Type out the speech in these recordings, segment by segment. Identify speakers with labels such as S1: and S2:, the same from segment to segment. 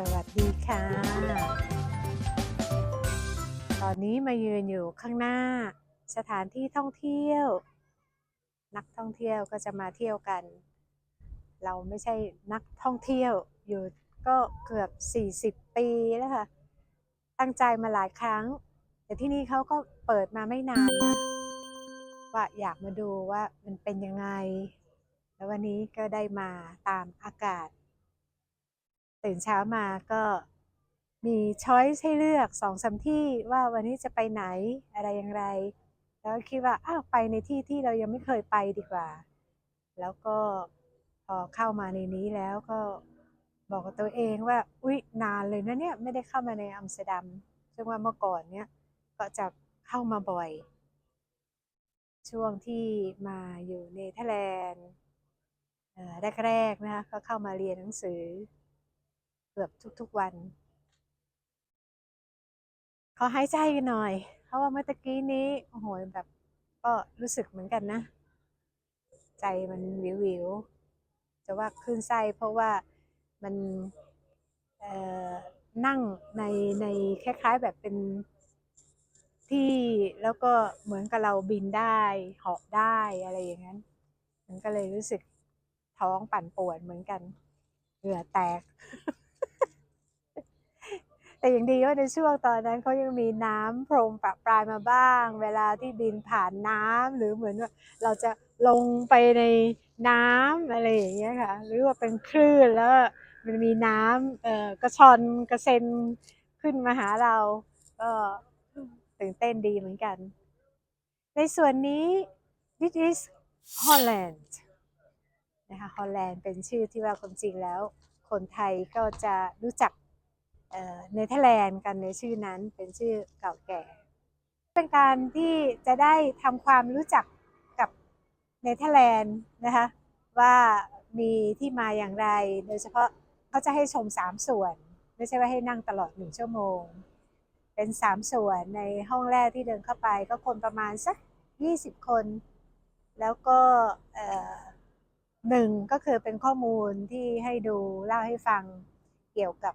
S1: สวัสดีค่ะ ตอนนี้มายืนอยู่ข้างหน้าสถานที่ท่องเที่ยว นักท่องเที่ยวก็จะมาเที่ยวกัน เราไม่ใช่นักท่องเที่ยวอยู่ก็เกือบ 40 ปีแล้วค่ะ ตั้งใจมาหลายครั้ง แต่ที่นี่เขาก็เปิดมาไม่นานนะว่าอยากมาดูว่ามันเป็นยังไง แล้ววันนี้ก็ได้มาตามอากาศ ตื่นเช้ามาก็มีช้อยส์ให้เลือกสองสามที่ว่าวันนี้จะไปไหนอะไรอย่างไร แล้วคิดว่าอ้าวไปในที่ที่เรายังไม่เคยไปดีกว่า แล้วก็พอเข้ามาในนี้แล้วก็บอกกับตัวเองว่าอุ๊ยนานเลยนะเนี่ยไม่ได้เข้ามาในอัมสเตอร์ดัมซึ่งว่าเมื่อก่อนเนี่ยก็จะเข้ามาบ่อย ช่วงที่มาอยู่เนเธอร์แลนด์แรกๆนะคะก็เข้ามาเรียนหนังสือ เกือบทุกๆวัน ขอหายใจกันหน่อย เพราะว่าเมื่อตะกี้นี้โอ้โหแบบ ก็รู้สึกเหมือนกันนะ ใจมันวิววิวจะว่าคลื่นไส้เพราะว่ามันนั่งในในคล้ายๆแบบเป็นที่แล้วก็เหมือนกับเราบินได้เหาะได้อะไรอย่างนั้น มันก็เลยรู้สึกท้องปั่นป่วนเหมือนกัน เหงื่อแตก แต่อย่างดีว่าในช่วงตอนนั้นเขายังมีน้ำโพรงประปรายมาบ้าง เวลาที่บินผ่านน้ำหรือเหมือนว่าเราจะลงไปในน้ำอะไรอย่างเงี้ยค่ะ หรือว่าเป็นคลื่นแล้วมันมีน้ำเอ่อกระชอนกระเซ็นขึ้นมาหาเรา ก็ตื่นเต้นดีเหมือนกัน ในส่วนนี้ this is Holland นะคะฮอลแลนด์เป็นชื่อที่ว่าความจริงแล้ว คนไทยก็จะรู้จัก เนเธอร์แลนด์กันในชื่อนั้นเป็นชื่อเก่าแก่ เป็นการที่จะได้ทำความรู้จักกับเนเธอร์แลนด์นะคะว่ามีที่มาอย่างไร โดยเฉพาะเขาจะให้ชมสามส่วน ไม่ใช่ว่าให้นั่งตลอดหนึ่งชั่วโมง เป็นสามส่วนในห้องแรกที่เดินเข้าไปก็คนประมาณสัก 20 คน แล้วก็หนึ่งก็คือเป็นข้อมูลที่ให้ดูเล่าให้ฟังเกี่ยวกับ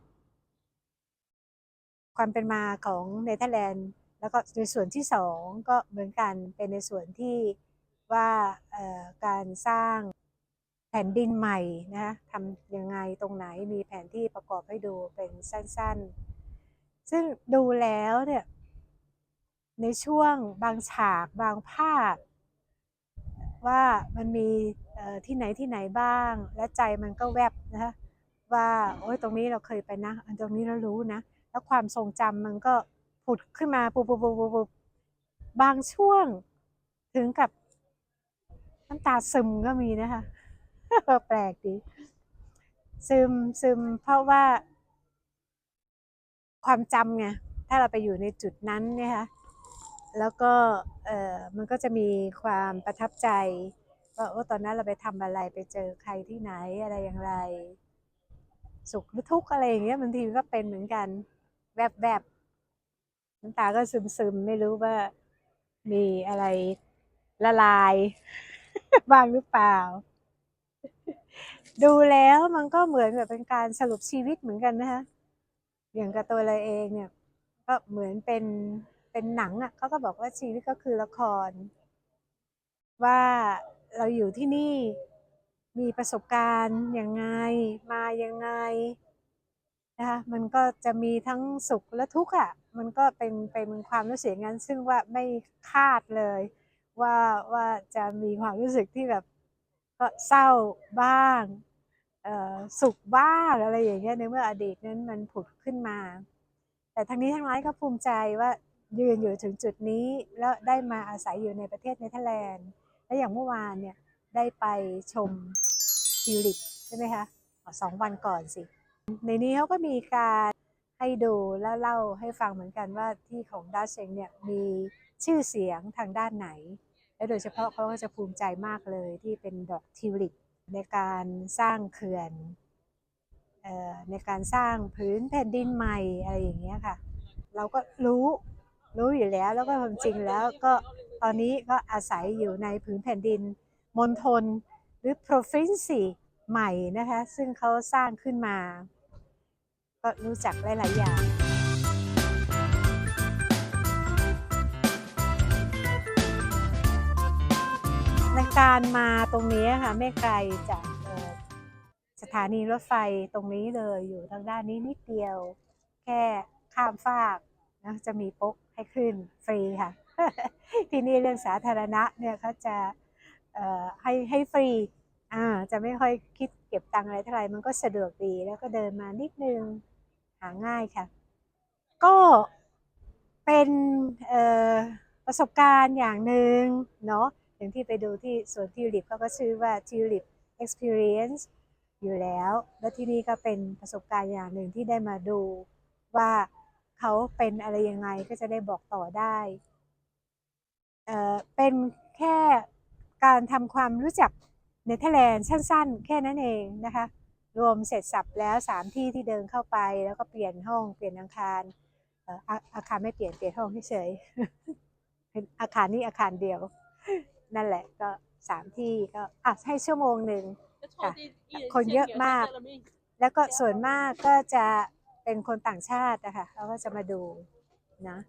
S1: ความเป็นมาของเนเธอร์แลนด์ แล้วก็ในส่วนที่สองก็เหมือนกันเป็นในส่วนที่ว่าการสร้างแผ่นดินใหม่นะทำยังไงตรงไหนมีแผนที่ประกอบให้ดูเป็นสั้นๆ ซึ่งดูแล้วเนี่ยในช่วงบางฉากบางภาพ ว่ามันมีที่ไหนที่ไหนบ้าง และใจมันก็แวบนะคะว่าโอ้ยตรงนี้เราเคยไปนะ อันตรงนี้เรารู้นะ แล้วความทรงจำมันก็ผุดขึ้นมาปุบปุบปุบปุบบางช่วงถึงกับน้ำตาซึมก็มีนะคะ แปลกดี ซึมซึมเพราะว่า ความจำไงถ้าเราไปอยู่ในจุดนั้นเนี่ยค่ะแล้วก็เออมันก็จะมีความประทับใจว่าโอ้ตอนนั้นเราไปทำอะไรไปเจอใครที่ไหนอะไรอย่างไร สุขหรือทุกข์อะไรอย่างเงี้ยบางทีก็เป็นเหมือนกัน แบบแบบน้ำตาก็ซึมๆ ไม่รู้ว่ามีอะไรละลาย บ้างหรือเปล่า ดูแล้วมันก็เหมือนแบบเป็นการสรุปชีวิตเหมือนกันนะคะอย่างกับตัวเราเองเนี่ย ก็เหมือนเป็นเป็นหนังอะเขาก็บอกว่าชีวิตก็คือละคร ว่าเราอยู่ที่นี่มีประสบการณ์ยังไง มายังไง นะคะมันก็จะมีทั้งสุขและทุกข์อะมันก็เป็นเป็นความรู้สึกงั้น ซึ่งว่าไม่คาดเลย ว่าว่าจะมีความรู้สึกที่แบบก็เศร้าบ้างสุขบ้างอะไรอย่างเงี้ยในเมื่ออดีตนั้นมันผุดขึ้นมา แต่ทั้งนี้ทั้งนั้นก็ภูมิใจว่ายืนอยู่ถึงจุดนี้ แล้วได้มาอาศัยอยู่ในประเทศเนเธอร์แลนด์ และอย่างเมื่อวานเนี่ยได้ไปชมทิวลิปใช่ไหมคะสองวันก่อนสิ ในนี้เขาก็มีการให้ดูแล้วเล่าให้ฟังเหมือนกันว่าที่ของดัชเชงเนี่ยมีชื่อเสียงทางด้านไหน และโดยเฉพาะเขาก็จะภูมิใจมากเลยที่เป็นดอกทิวลิปในการสร้างเขื่อนออในการสร้างพื้นแผ่นดินใหม่อะไรอย่างเงี้ยค่ะ เราก็รู้รู้อยู่แล้วแล้วก็ความจริงแล้วก็ตอนนี้ก็อาศัยอยู่ในผืนแผ่นดินมณฑลหรือ province ใหม่นะคะ ซึ่งเขาสร้างขึ้นมา ก็รู้จักหลาย ๆ อย่างในการมาตรงนี้ค่ะไม่ไกลจากสถานีรถไฟตรงนี้เลยอยู่ทางด้านนี้นิดเดียว แค่ข้ามฟากนะจะมีโป๊กให้ขึ้นฟรีค่ะ ที่นี่เรื่องสาธารณะเนี่ยเขาจะเอ่อให้ให้ฟรีอ่าจะไม่ค่อยคิดเก็บตังค์อะไรเท่าไหร่มันก็สะดวกดีแล้วก็เดินมานิดนึง หาง่ายค่ะ ก็เป็นประสบการณ์อย่างหนึ่งเนาะอย่างที่ไปดูที่สวนทิวลิปเขาก็ชื่อว่า Tulip Experience อยู่แล้ว แล้วที่นี่ก็เป็นประสบการณ์อย่างหนึ่งที่ได้มาดูว่าเขาเป็นอะไรยังไงก็จะได้บอกต่อได้เเป็นแค่การทำความรู้จักเนเธอร์แลนด์สั้นๆ แค่นั้นเองนะคะ รวมเสร็จสับแล้วสามที่ที่เดินเข้าไป แล้วก็เปลี่ยนห้องเปลี่ยนอาคารเอ่ออาอาคารไม่เปลี่ยนเปลี่ยนห้องเฉยๆเป็นอาคารนี้อาคารเดียว นั่นแหละก็สามที่ก็อะให้ชั่วโมงหนึ่ง
S2: ค่ะ
S1: คนเยอะมาก แล้วก็ส่วนมากก็จะเป็นคนต่างชาตินะคะเขาก็จะมาดูนะ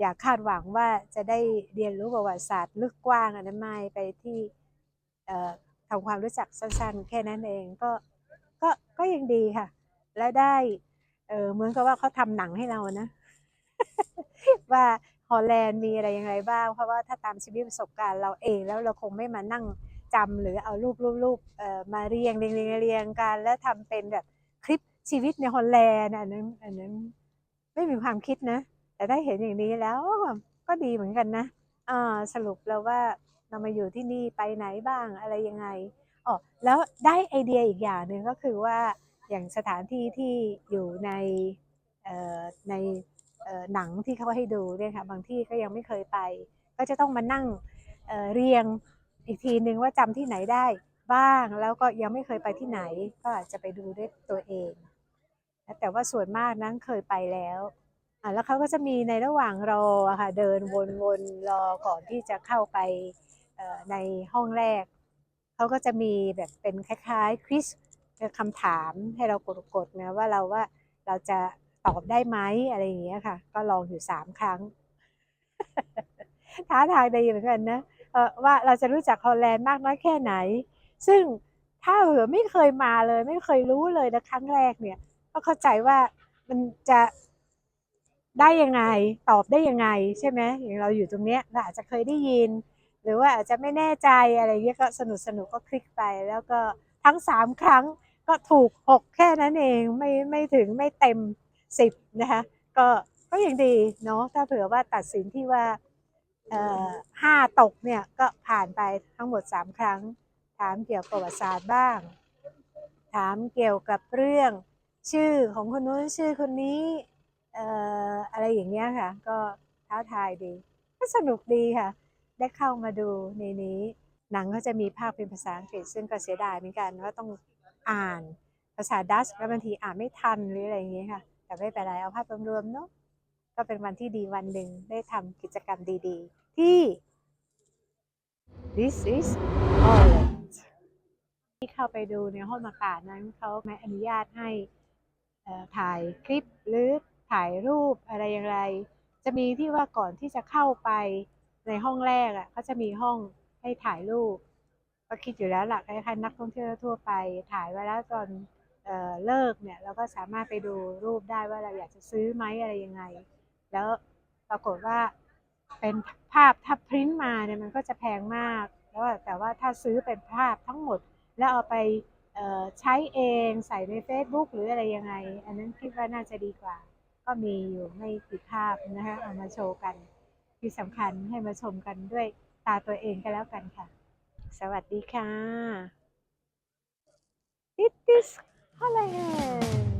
S1: อยากคาดหวังว่าจะได้เรียนรู้ประวัติศาสตร์ลึกกว้างอันนั้นไม่ไปที่เอ่อทำความรู้จักสั้นๆ แค่นั้นเองก็ ก็ก็ยังดีค่ะ และได้ เออเหมือนกับว่าเขาทำหนังให้เรานะ ว่าฮอลแลนด์มีอะไรยังไงบ้าง เพราะว่าถ้าตามชีวิตประสบการณ์เราเองแล้วเราคงไม่มานั่งจำหรือเอารูปรูปรูปเออมาเรียงเรียงเรียงเรียงกัน แล้วทำเป็นแบบคลิปชีวิตในฮอลแลนด์อันนั้นอันนั้นไม่มีความคิดนะ แต่ถ้เห็นอย่างนี้แล้วก็ดีเหมือนกันนะอ่าสรุปแล้วว่าเรามาอยู่ที่นี่ไปไหนบ้างอะไรยังไง อ๋อแล้วได้ไอเดียอีกอย่างหนึ่งก็คือว่าอย่างสถานที่ที่อยู่ในในหนังที่เขาให้ดูเนี่ยค่ะบางที่ก็ยังไม่เคยไป ก็จะต้องมานั่งเเรียงอีกทีนึงว่าจำที่ไหนได้บ้างแล้วก็ยังไม่เคยไปที่ไหนก็อาจจะไปดูด้วยตัวเอง แต่ว่าส่วนมากนั้นเคยไปแล้วแล้วเขาก็จะมีในระหว่างรอค่ะเดินวนๆรอก่อนที่จะเข้าไปในห้องแรก เขาก็จะมีแบบเป็นคล้ายๆควิสคำถามให้เรากดๆนะว่าเราว่าเราจะตอบได้ไหมอะไรอย่างเงี้ยค่ะ ก็ลองอยู่สามครั้ง ท้าทายดีเหมือนกันนะว่าเราจะรู้จักฮอลแลนด์มากน้อยแค่ไหน ซึ่งถ้าเผื่อไม่เคยมาเลย ไม่เคยรู้เลยนะครั้งแรกเนี่ย ก็เข้าใจว่ามันจะได้ยังไงตอบได้ยังไงใช่ไหมอย่างเราอยู่ตรงเนี้ยเราอาจจะเคยได้ยิน หรือว่าอาจจะไม่แน่ใจอะไรเงี้ยก็สนุกสนุกก็คลิกไป แล้วก็ทั้งสามครั้งก็ถูกหกแค่นั้นเองไม่ไม่ถึงไม่เต็มสิบนะคะก็ก็ยังดีเนาะถ้าเผื่อว่าตัดสินที่ว่าเอ่อห้าตกเนี่ยก็ผ่านไปทั้งหมดสามครั้ง ถามเกี่ยวกับประวัติศาสตร์บ้าง ถามเกี่ยวกับเรื่องชื่อของคนนู้นชื่อคนนี้เอ่ออะไรอย่างเงี้ยค่ะ ก็ท้าทายดีก็สนุกดีค่ะ ได้เข้ามาดูในนี้ หนังก็จะมีภาพเป็นภาษาอังกฤษ ซึ่งก็เสียดายเหมือนกันว่าต้องอ่านภาษาดัชแล้วบางทีอ่านไม่ทันหรืออะไรอย่างเงี้ยค่ะ แต่ไม่เป็นไรเอาภาพรวมๆเนาะก็เป็นวันที่ดีวันหนึ่งได้ทำกิจกรรมดีๆ ที่ this is Holland ที่เข้าไปดูในห้องอากาศนั้นเขาไม่อนุญาตให้อ่อถ่ายคลิปหรือถ่ายรูปอะไรอย่างไร จะมีที่ว่าก่อนที่จะเข้าไป ในห้องแรกอะเขาจะมีห้องให้ถ่ายรูปก็คิดอยู่แล้วล่ะคล้ายๆนักท่องเที่ยวทั่วไป ถ่ายไว้แล้วตอนเอ่อเลิกเนี่ยเราก็สามารถไปดูรูปได้ว่าเราอยากจะซื้อไหมอะไรยังไง แล้วปรากฏว่าเป็นภาพถ้าพริ้นมาเนี่ยมันก็จะแพงมากแล้วแต่ว่าถ้าซื้อเป็นภาพทั้งหมด แล้วเอาไปใช้เองใส่ใน Facebook หรืออะไรยังไง อันนั้นคิดว่าน่าจะดีกว่า ก็มีอยู่ไม่กี่ภาพนะคะเอามาโชว์กัน ที่สำคัญให้มาชมกันด้วยตาตัวเองก็แล้วกันค่ะ สวัสดีค่ะ It is Holland